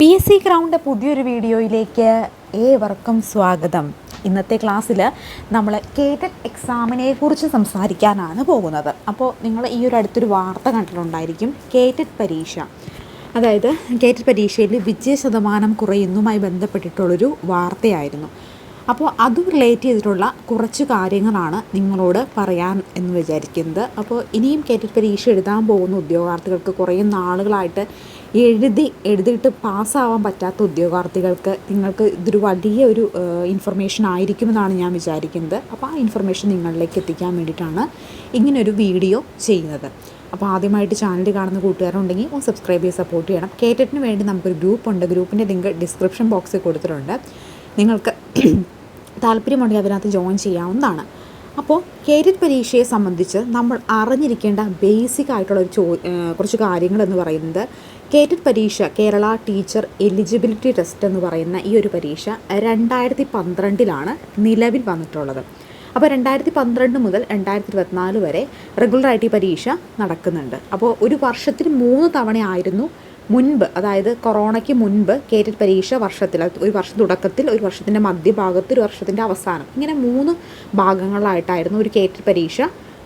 P S C ground പുതിയൊരു വീഡിയോയിലേക്ക് ഏവർക്കും സ്വാഗതം. ഇന്നത്തെ ക്ലാസ്സിൽ നമ്മൾ കേറ്റഡ് എക്സാമിനെ കുറിച്ച് സംസാരിക്കാനാണ് പോകുന്നത്. അപ്പോൾ നിങ്ങൾ ഈ ഒരു അടുത്തൊരു വാർത്ത കണ്ടിട്ടുണ്ടായിരിക്കും. കേറ്റഡ് പരീക്ഷ. അതായത് കേറ്റഡ് പരീക്ഷയിൽ വിജയ ശതമാനം കുറയുന്നതുമായി ബന്ധപ്പെട്ടിട്ടുള്ളൊരു വാർത്തയായിരുന്നു. അപ്പോൾ അത് റിലേറ്റ് ചെയ്തിട്ടുള്ള കുറച്ച് കാര്യങ്ങളാണ് നിങ്ങളോട് പറയാൻ എന്ന് വിചാരിക്കുന്നത്. അപ്പോൾ ഇനിയും കേറ്റഡ് പരീക്ഷ എഴുതാൻ പോകുന്ന ഉദ്യോഗാർത്ഥികൾക്ക് കുറേ നാളുകളായിട്ട് എഴുതി എഴുതിയിട്ട് പാസ്സാവാൻ പറ്റാത്ത ഉദ്യോഗാർത്ഥികൾക്ക് നിങ്ങൾക്ക് ഇതൊരു വലിയ ഒരു ഇൻഫർമേഷൻ ആയിരിക്കുമെന്നാണ് ഞാൻ വിചാരിക്കുന്നത്. അപ്പോൾ ആ ഇൻഫർമേഷൻ നിങ്ങളിലേക്ക് എത്തിക്കാൻ വേണ്ടിയിട്ടാണ് ഇങ്ങനൊരു വീഡിയോ ചെയ്യുന്നത്. അപ്പോൾ ആദ്യമായിട്ട് ചാനൽ കാണുന്ന കൂട്ടുകാരുണ്ടെങ്കിൽ ഒന്ന് സബ്സ്ക്രൈബ് ചെയ്ത് സപ്പോർട്ട് ചെയ്യണം. കേട്ടിട്ടിന് വേണ്ടി നമുക്കൊരു ഗ്രൂപ്പുണ്ട് ഗ്രൂപ്പിന്റെ ലിങ്ക് ഡിസ്ക്രിപ്ഷൻ ബോക്സിൽ കൊടുത്തിട്ടുണ്ട്. നിങ്ങൾക്ക് താല്പര്യമുണ്ടെങ്കിൽ അതിനകത്ത് ജോയിൻ ചെയ്യാവുന്നതാണ്. അപ്പോൾ കേറ്ററ്റ് പരീക്ഷയെ സംബന്ധിച്ച് നമ്മൾ അറിഞ്ഞിരിക്കേണ്ട ബേസിക് ആയിട്ടുള്ള ഒരു ചോ കുറച്ച് കാര്യങ്ങൾ എന്ന് പറയുന്നത് കേറ്റഡ് പരീക്ഷ കേരള ടീച്ചർ എലിജിബിലിറ്റി ടെസ്റ്റ് എന്ന് പറയുന്ന ഈ ഒരു പരീക്ഷ രണ്ടായിരത്തി പന്ത്രണ്ടിലാണ് നിലവിൽ വന്നിട്ടുള്ളത്. അപ്പോൾ രണ്ടായിരത്തി പന്ത്രണ്ട് മുതൽ രണ്ടായിരത്തി ഇരുപത്തിനാല് വരെ റെഗുലറായിട്ട് ഈ പരീക്ഷ നടക്കുന്നുണ്ട്. അപ്പോൾ ഒരു വർഷത്തിൽ മൂന്ന് തവണയായിരുന്നു മുൻപ് അതായത് കൊറോണയ്ക്ക് മുൻപ് കേറ്റഡ് പരീക്ഷ വർഷത്തിൽ ഒരു വർഷം തുടക്കത്തിൽ ഒരു വർഷത്തിന്റെ മധ്യഭാഗത്ത് ഒരു വർഷത്തിന്റെ അവസാനം. ഇങ്ങനെ മൂന്ന് ഭാഗങ്ങളായിട്ടായിരുന്നു ഒരു കേറ്റഡ് പരീക്ഷ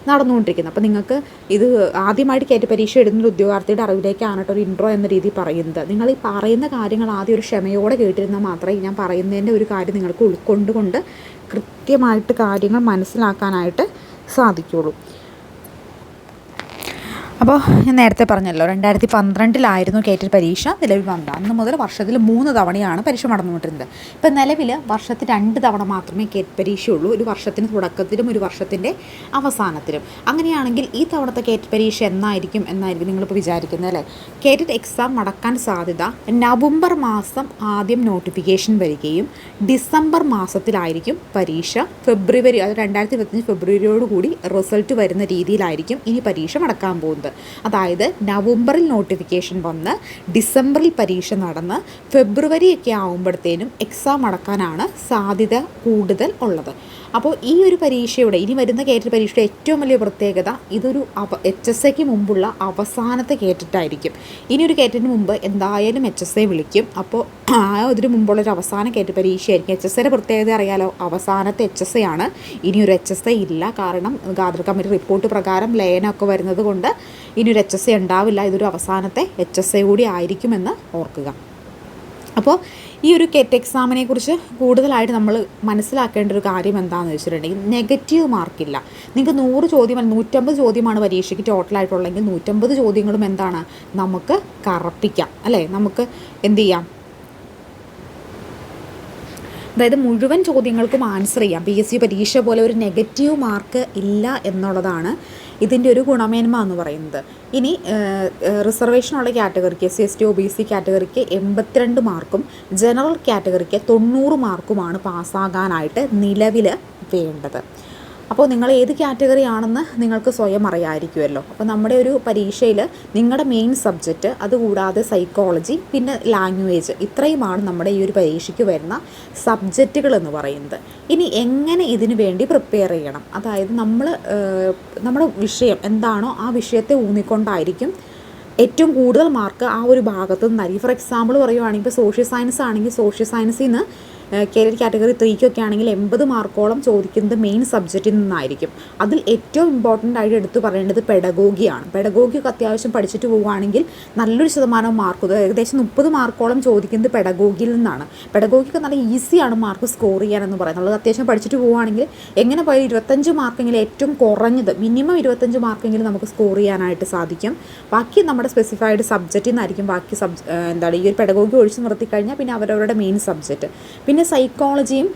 നടന്നുകൊണ്ടിരിക്കുന്നത്. അപ്പോൾ നിങ്ങൾക്ക് ഇത് ആദ്യമായിട്ട് കയറ്റ പരീക്ഷ എഴുതുന്ന ഒരു ഉദ്യോഗാർത്ഥിയുടെ അറിവിലേക്കാണ് കേട്ടോ ഒരു ഇൻട്രോ എന്ന രീതി പറയുന്നത്. നിങ്ങൾ ഈ പറയുന്ന കാര്യങ്ങൾ ആദ്യം ഒരു ക്ഷമയോടെ കേട്ടിരുന്നാൽ മാത്രമേ ഞാൻ പറയുന്നതിന്റെ ഒരു കാര്യം നിങ്ങൾക്ക് ഉൾക്കൊണ്ടുകൊണ്ട് കൃത്യമായിട്ട് കാര്യങ്ങൾ മനസ്സിലാക്കാനായിട്ട് സാധിക്കുള്ളൂ അപ്പോൾ ഞാൻ നേരത്തെ പറഞ്ഞല്ലോ രണ്ടായിരത്തി പന്ത്രണ്ടിലായിരുന്നു കേറ്റൽ പരീക്ഷ നിലവിൽ വന്നത്. അന്ന് മുതൽ വർഷത്തിൽ മൂന്ന് തവണയാണ് പരീക്ഷ നടന്നുകൊണ്ടിരുന്നത്. ഇപ്പം നിലവിൽ വർഷത്തിൽ രണ്ട് തവണ മാത്രമേ കേറ്റ് പരീക്ഷയുള്ളൂ. ഒരു വർഷത്തിന് തുടക്കത്തിലും ഒരു വർഷത്തിന്റെ അവസാനത്തിലും. അങ്ങനെയാണെങ്കിൽ ഈ തവണത്തെ കേറ്റ് പരീക്ഷ എന്നായിരിക്കും എന്നായിരിക്കും നിങ്ങളിപ്പോൾ വിചാരിക്കുന്നത് അല്ലേ? കേറ്റഡ് എക്സാം നടക്കാൻ സാധ്യത നവംബർ മാസം ആദ്യം നോട്ടിഫിക്കേഷൻ വരികയും ഡിസംബർ മാസത്തിലായിരിക്കും പരീക്ഷ. ഫെബ്രുവരി അത് രണ്ടായിരത്തി ഇരുപത്തഞ്ച് ഫെബ്രുവരിയോടുകൂടി റിസൾട്ട് വരുന്ന രീതിയിലായിരിക്കും ഇനി പരീക്ഷ നടക്കാൻ പോകുന്നത്. അതായത് നവംബറിൽ നോട്ടിഫിക്കേഷൻ വന്ന് ഡിസംബറിൽ പരീക്ഷ നടന്ന് ഫെബ്രുവരി ഒക്കെ ആകുമ്പോഴത്തേനും എക്സാം അടക്കാനാണ് സാധ്യത കൂടുതൽ ഉള്ളത്. അപ്പോൾ ഈ ഒരു പരീക്ഷയുടെ ഇനി വരുന്ന കേറ്റഡ് പരീക്ഷയുടെ ഏറ്റവും വലിയ പ്രത്യേകത ഇതൊരു അവ എച്ച് എസ് എക്ക് മുമ്പുള്ള അവസാനത്തെ കയറ്റിട്ടായിരിക്കും ഇനി ഒരു കയറ്റിന് മുമ്പ് എന്തായാലും എച്ച് എസ് എ വിളിക്കും. അപ്പോൾ ആ ഇതിന് മുമ്പുള്ളൊരു അവസാന കയറ്റ പരീക്ഷയായിരിക്കും. എച്ച് എസ് എയുടെ പ്രത്യേകത അറിയാലോ? അവസാനത്തെ എച്ച് എസ് എ ആണ്. ഇനി ഒരു എച്ച് എസ് എ ഇല്ല. കാരണം ഗാദർ കമ്മിറ്റി റിപ്പോർട്ട് പ്രകാരം ലയനമൊക്കെ വരുന്നത് കൊണ്ട് ഇനി ഒരു എച്ച് എസ് എ ഉണ്ടാവില്ല ഇതൊരു അവസാനത്തെ എച്ച് എസ് എ കൂടി ആയിരിക്കുമെന്ന് ഓർക്കുക. അപ്പോൾ ഈ ഒരു കെറ്റ് എക്സാമിനെ കുറിച്ച് കൂടുതലായിട്ട് നമ്മൾ മനസ്സിലാക്കേണ്ട ഒരു കാര്യം എന്താണെന്ന് വെച്ചിട്ടുണ്ടെങ്കിൽ നെഗറ്റീവ് മാർക്കില്ല നിങ്ങൾക്ക് നൂറ് ചോദ്യം നൂറ്റമ്പത് ചോദ്യമാണ് പരീക്ഷയ്ക്ക് ടോട്ടലായിട്ടുള്ളെങ്കിൽ നൂറ്റമ്പത് ചോദ്യങ്ങളും എന്താണ്? നമുക്ക് കറപ്പിക്കാം. അല്ലേ? നമുക്ക് എന്ത് ചെയ്യാം? അതായത് മുഴുവൻ ചോദ്യങ്ങൾക്കും ആൻസർ ചെയ്യാം. പി എസ് സി പരീക്ഷ പോലെ ഒരു നെഗറ്റീവ് മാർക്ക് ഇല്ല എന്നുള്ളതാണ് ഇതിന്റെ ഒരു ഗുണമേന്മ എന്ന് പറയുന്നത്. ഇനി റിസർവേഷനുള്ള കാറ്റഗറിക്ക് S C S T O B C കാറ്റഗറിക്ക് എൺപത്തിരണ്ട് മാർക്കും ജനറൽ കാറ്റഗറിക്ക് തൊണ്ണൂറ് മാർക്കുമാണ് പാസ്സാകാനായിട്ട് നിലവിൽ വേണ്ടത്. അപ്പോൾ നിങ്ങൾ ഏത് കാറ്റഗറി ആണെന്ന് നിങ്ങൾക്ക് സ്വയം അറിയാമായിരിക്കുമല്ലോ അപ്പോൾ നമ്മുടെ ഒരു പരീക്ഷയിൽ നിങ്ങളുടെ മെയിൻ സബ്ജക്റ്റ് അതുകൂടാതെ സൈക്കോളജി പിന്നെ ലാംഗ്വേജ് ഇത്രയുമാണ് നമ്മുടെ ഈ ഒരു പരീക്ഷയ്ക്ക് വരുന്ന സബ്ജക്റ്റുകൾ എന്ന് പറയുന്നത്. ഇനി എങ്ങനെ ഇതിനു വേണ്ടി പ്രിപ്പയർ ചെയ്യണം? അതായത് നമ്മൾ നമ്മുടെ വിഷയം എന്താണോ ആ വിഷയത്തെ ഊന്നിക്കൊണ്ടായിരിക്കും ഏറ്റവും കൂടുതൽ മാർക്ക് ആ ഒരു ഭാഗത്ത് നിന്നായിരിക്കും. ഫോർ എക്സാമ്പിൾ പറയുവാണെങ്കിൽ ഇപ്പോൾ സോഷ്യൽ സയൻസ് ആണെങ്കിൽ സോഷ്യൽ സയൻസിൽ നിന്ന് കേരള കാറ്റഗറി ത്രീക്കൊക്കെ ആണെങ്കിൽ എൺപത് മാർക്കോളം ചോദിക്കുന്നത് മെയിൻ സബ്ജക്റ്റിൽ നിന്നായിരിക്കും. അതിൽ ഏറ്റവും ഇമ്പോർട്ടന്റ് ആയിട്ട് എടുത്തു പറയേണ്ടത് പെഡഗോഗിയാണ് പെഡഗോഗിയൊക്കെ അത്യാവശ്യം പഠിച്ചിട്ട് പോവുകയാണെങ്കിൽ നല്ലൊരു ശതമാനം മാർക്ക് ഏകദേശം മുപ്പത് മാർക്കോളം ചോദിക്കുന്നത് പെഡഗോഗിയിൽ നിന്നാണ്. പെഡഗോഗിക്ക് നല്ല ഈസിയാണ് മാർക്ക് സ്കോർ ചെയ്യാനെന്ന് പറയുന്നത്. അത്യാവശ്യം പഠിച്ചിട്ട് പോവുകയാണെങ്കിൽ എങ്ങനെ പോയാലും ഇരുപത്തഞ്ച് മാർക്കെങ്കിലും ഏറ്റവും കുറഞ്ഞത് മിനിമം ഇരുപത്തഞ്ച് മാർക്കെങ്കിലും നമുക്ക് സ്കോർ ചെയ്യാനായിട്ട് സാധിക്കും. ബാക്കി നമ്മുടെ സ്പെസിഫൈഡ് സബ്ജക്റ്റിൽ നിന്നായിരിക്കും ബാക്കി സബ് എന്താണ് ഈ ഒരു പെഡഗോഗി ഒഴിച്ച് നിർത്തിക്കഴിഞ്ഞാൽ പിന്നെ അവരവരുടെ മെയിൻ സബ്ജക്റ്റ് പിന്നെ സൈക്കോളജിയും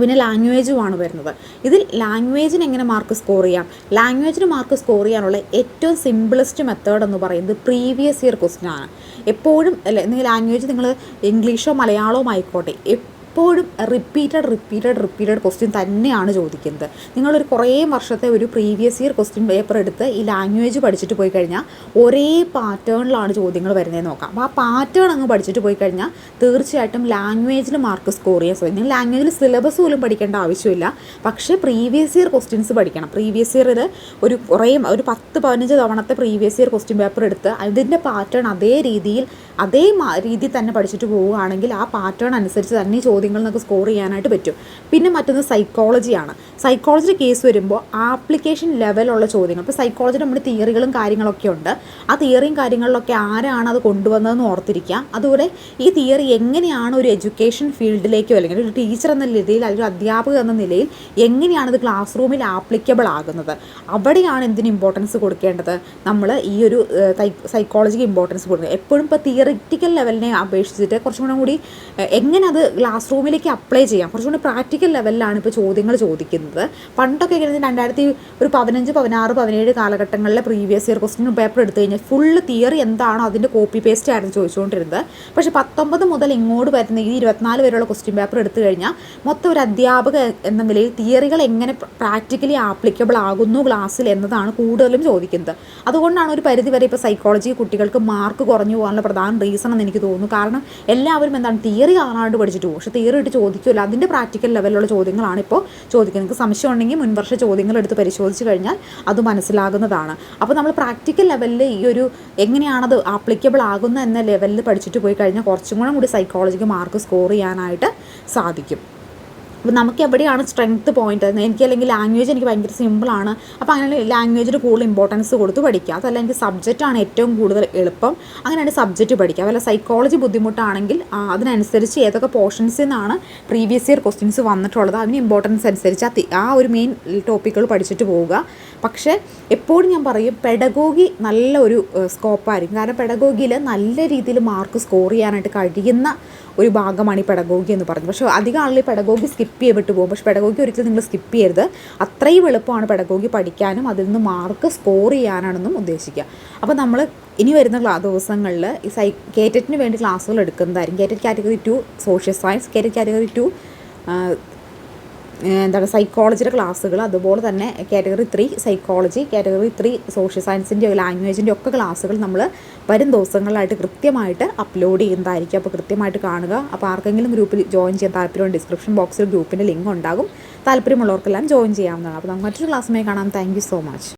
പിന്നെ ലാംഗ്വേജുമാണ് വരുന്നത്. ഇതിൽ ലാംഗ്വേജിന് എങ്ങനെ മാർക്ക് സ്കോർ ചെയ്യാം? ലാംഗ്വേജിന് മാർക്ക് സ്കോർ ചെയ്യാനുള്ള ഏറ്റവും സിമ്പിളസ്റ്റ് മെത്തേഡ് എന്ന് പറയുന്നത് പ്രീവിയസ് ഇയർ ക്വസ്റ്റ്യൻ ആണ്. എപ്പോഴും ലാംഗ്വേജ് നിങ്ങൾ ഇംഗ്ലീഷോ മലയാളമോ ആയിക്കോട്ടെ എപ്പോഴും റിപ്പീറ്റഡ് റിപ്പീറ്റഡ് റിപ്പീറ്റഡ് ക്വസ്റ്റ്യൻ തന്നെയാണ് ചോദിക്കുന്നത്. നിങ്ങളൊരു കുറേ വർഷത്തെ ഒരു പ്രീവിയസ് ഇയർ ക്വസ്റ്റ്യൻ പേപ്പർ എടുത്ത് ഈ ലാംഗ്വേജ് പഠിച്ചിട്ട് പോയി കഴിഞ്ഞാൽ ഒരേ പാറ്റേണിലാണ് ചോദ്യങ്ങൾ വരുന്നത് നോക്കാം. അപ്പോൾ ആ പാറ്റേൺ അങ്ങ് പഠിച്ചിട്ട് പോയി കഴിഞ്ഞാൽ തീർച്ചയായിട്ടും ലാംഗ്വേജിൽ മാർക്ക് സ്കോർ ചെയ്യാൻ സാധിക്കും. നിങ്ങൾ ലാംഗ്വേജിൽ സിലബസ് പോലും പഠിക്കേണ്ട ആവശ്യമില്ല. പക്ഷേ പ്രീവിയസ് ഇയർ ക്വസ്റ്റ്യൻസ് പഠിക്കണം. പ്രീവിയസ് ഇയറിൽ ഒരു കുറേ ഒരു പത്ത് പതിനഞ്ച് തവണത്തെ പ്രീവിയസ് ഇയർ ക്വസ്റ്റ്യൻ പേപ്പർ എടുത്ത് അതിന്റെ പാറ്റേൺ അതേ രീതിയിൽ അതേ രീതി രീതിയിൽ തന്നെ പഠിച്ചിട്ട് പോവുകയാണെങ്കിൽ ആ പാറ്റേൺ അനുസരിച്ച് തന്നെ ഈ ചോദ്യങ്ങൾ നമുക്ക് സ്കോർ ചെയ്യാനായിട്ട് പറ്റും. പിന്നെ മറ്റൊന്ന് സൈക്കോളജിയാണ് സൈക്കോളജി കേസ് വരുമ്പോൾ ആപ്ലിക്കേഷൻ ലെവലുള്ള ചോദ്യങ്ങൾ. ഇപ്പോൾ സൈക്കോളജി നമ്മുടെ തിയറികളും കാര്യങ്ങളൊക്കെ ഉണ്ട്. ആ തിയറിയും കാര്യങ്ങളിലൊക്കെ ആരാണ് അത് കൊണ്ടുവന്നതെന്ന് ഓർത്തിരിക്കുക. അതുപോലെ ഈ തിയറി എങ്ങനെയാണ് ഒരു എഡ്യൂക്കേഷൻ ഫീൽഡിലേക്കോ അല്ലെങ്കിൽ ഒരു ടീച്ചർ എന്ന നിലയിൽ അല്ലെങ്കിൽ ഒരു അധ്യാപക എന്ന നിലയിൽ എങ്ങനെയാണ് ഇത് ക്ലാസ് റൂമിൽ ആപ്ലിക്കബിൾ ആകുന്നത്? അവിടെയാണ് എന്തിന് ഇമ്പോർട്ടൻസ് കൊടുക്കേണ്ടത്? നമ്മൾ ഈ ഒരു സൈക്കോളജിക്ക് ഇമ്പോർട്ടൻസ് കൊടുക്കുന്നത് എപ്പോഴും ഇപ്പോൾ തിയറിറ്റിക്കൽ ലെവലിനെ അപേക്ഷിച്ചിട്ട് കുറച്ചും കൂടെ എങ്ങനെ അത് ക്ലാസ് റൂമിലേക്ക് അപ്ലൈ ചെയ്യാം? കുറച്ചും കൂടി പ്രാക്ടിക്കൽ ലെവലിലാണ് ഇപ്പോൾ ചോദ്യങ്ങൾ ചോദിക്കുന്നത്. പണ്ടൊക്കെ എങ്ങനെ രണ്ടായിരത്തി ഒരു പതിനഞ്ച് പതിനാറ് പതിനേഴ് കാലഘട്ടങ്ങളിലെ പ്രീവിയസ് ഇയർ ക്വസ്റ്റ്യൻ പേപ്പർ എടുത്തു കഴിഞ്ഞാൽ ഫുള്ള് തിയറി എന്താണോ അതിന്റെ കോപ്പി പേസ്റ്റ് ആയിരുന്നു ചോദിച്ചുകൊണ്ടിരുന്നത്. പക്ഷേ പത്തൊമ്പത് മുതൽ ഇങ്ങോട്ട് വരുന്ന ഈ ഇരുപത്തിനാല് വരെയുള്ള ക്വസ്റ്റ്യൻ പേപ്പർ എടുത്തു കഴിഞ്ഞാൽ മൊത്തം ഒരു അധ്യാപക എന്ന നിലയിൽ തിയറികൾ എങ്ങനെ പ്രാക്ടിക്കലി ആപ്ലിക്കബിൾ ആകുന്നു ക്ലാസ്സിൽ എന്നതാണ് കൂടുതലും ചോദിക്കുന്നത്. അതുകൊണ്ടാണ് ഒരു പരിധി വരെ ഇപ്പോൾ സൈക്കോളജി കുട്ടികൾക്ക് മാർക്ക് കുറഞ്ഞു പോകാനുള്ള പ്രധാന റീസൺ എന്ന് എനിക്ക് തോന്നുന്നു. കാരണം എല്ലാവരും എന്താണ് തിയറി കാണാണ്ട് പഠിച്ചിട്ട് പോകും. പക്ഷേ തിയറി ഇട്ട് ചോദിക്കുമല്ല അതിന്റെ പ്രാക്ടിക്കൽ ലെവലിലുള്ള ചോദ്യങ്ങളാണ് ഇപ്പോൾ ചോദിക്കുന്നത്. നിങ്ങൾക്ക് സംശയം ഉണ്ടെങ്കിൽ മുൻവർഷ ചോദ്യങ്ങൾ എടുത്ത് പരിശോധിച്ച് കഴിഞ്ഞാൽ അത് മനസ്സിലാകുന്നതാണ്. അപ്പോൾ നമ്മൾ പ്രാക്ടിക്കൽ ലെവലിൽ ഈ ഒരു എങ്ങനെയാണത് ആപ്ലിക്കബിൾ ആകുന്ന എന്ന ലെവലിൽ പഠിച്ചിട്ട് പോയി കഴിഞ്ഞാൽ കുറച്ചും കൂടി സൈക്കോളജിക്ക് മാർക്ക് സ്കോർ ചെയ്യാനായിട്ട് സാധിക്കും. അപ്പോൾ നമുക്ക് എവിടെയാണ് സ്ട്രെങ്ത് പോയിന്റ് എനിക്ക് അല്ലെങ്കിൽ ലാംഗ്വേജ് എനിക്ക് ഭയങ്കര സിമ്പിളാണ് അപ്പോൾ അങ്ങനെ ലാംഗ്വേജിന് കൂടുതൽ ഇമ്പോർട്ടൻസ് കൊടുത്ത് പഠിക്കുക. അതല്ല എനിക്ക് സബ്ജക്റ്റാണ് ഏറ്റവും കൂടുതൽ എളുപ്പം. അങ്ങനെയാണ് സബ്ജക്റ്റ് പഠിക്കുക. അതല്ല സൈക്കോളജി ബുദ്ധിമുട്ടാണെങ്കിൽ അതിനനുസരിച്ച് ഏതൊക്കെ പോർഷൻസിൽ നിന്നാണ് പ്രീവിയസ് ഇയർ ക്വസ്റ്റ്യൻസ് വന്നിട്ടുള്ളത് അതിന് ഇമ്പോർട്ടൻസ് അനുസരിച്ച് ആ ഒരു മെയിൻ ടോപ്പിക്കുകൾ പഠിച്ചിട്ട് പോവുക. പക്ഷേ എപ്പോഴും ഞാൻ പറയും പെഡഗോഗി നല്ല ഒരു സ്കോപ്പായിരിക്കും കാരണം പെഡഗോഗിയിൽ നല്ല രീതിയിൽ മാർക്ക് സ്കോർ ചെയ്യാനായിട്ട് കഴിയുന്ന ഒരു ഭാഗമാണ് ഈ പെഡഗോഗി എന്ന് പറയുന്നത്. പക്ഷേ അധികം ആളുകൾ പെഡഗോഗി സ്കിപ്പ് ചെയ്തിട്ട് പോകും. പക്ഷേ പെടകോഗി ഒരിക്കലും നിങ്ങൾ സ്കിപ്പ് ചെയ്യരുത്. അത്രയും എളുപ്പമാണ് പെടകോഗി പഠിക്കാനും അതിൽ നിന്ന് മാർക്ക് സ്കോർ ചെയ്യാനാണെന്നും ഉദ്ദേശിക്കുക. അപ്പോൾ നമ്മൾ ഇനി വരുന്ന ക്ലാ ദിവസങ്ങളിൽ ഈ സൈ കേറ്ററ്റിന് വേണ്ടി ക്ലാസ്സുകൾ എടുക്കുന്നതായിരിക്കും. KTET category two social science KTET category two എന്താണ് സൈക്കോളജിയുടെ ക്ലാസ്സുകൾ അതുപോലെ തന്നെ category three psychology category three social സയൻസിന്റെ ലാംഗ്വേജിന്റെ ഒക്കെ ക്ലാസ്സുകൾ നമ്മൾ വരും ദിവസങ്ങളിലായിട്ട് കൃത്യമായിട്ട് അപ്ലോഡ് ചെയ്യുന്നതായിരിക്കും. അപ്പോൾ കൃത്യമായിട്ട് കാണുക. അപ്പോൾ ആർക്കെങ്കിലും ഗ്രൂപ്പിൽ ജോയിൻ ചെയ്യാൻ താല്പര്യം ഡിസ്ക്രിപ്ഷൻ ബോക്സിൽ ഗ്രൂപ്പിന്റെ ലിങ്ക് ഉണ്ടാകും. താല്പര്യമുള്ളവർക്കെല്ലാം ജോയിൻ ചെയ്യാവുന്നതാണ്. അപ്പോൾ നമുക്ക് മറ്റൊരു ക്ലാസ്സുമായി കാണാം. Thank so much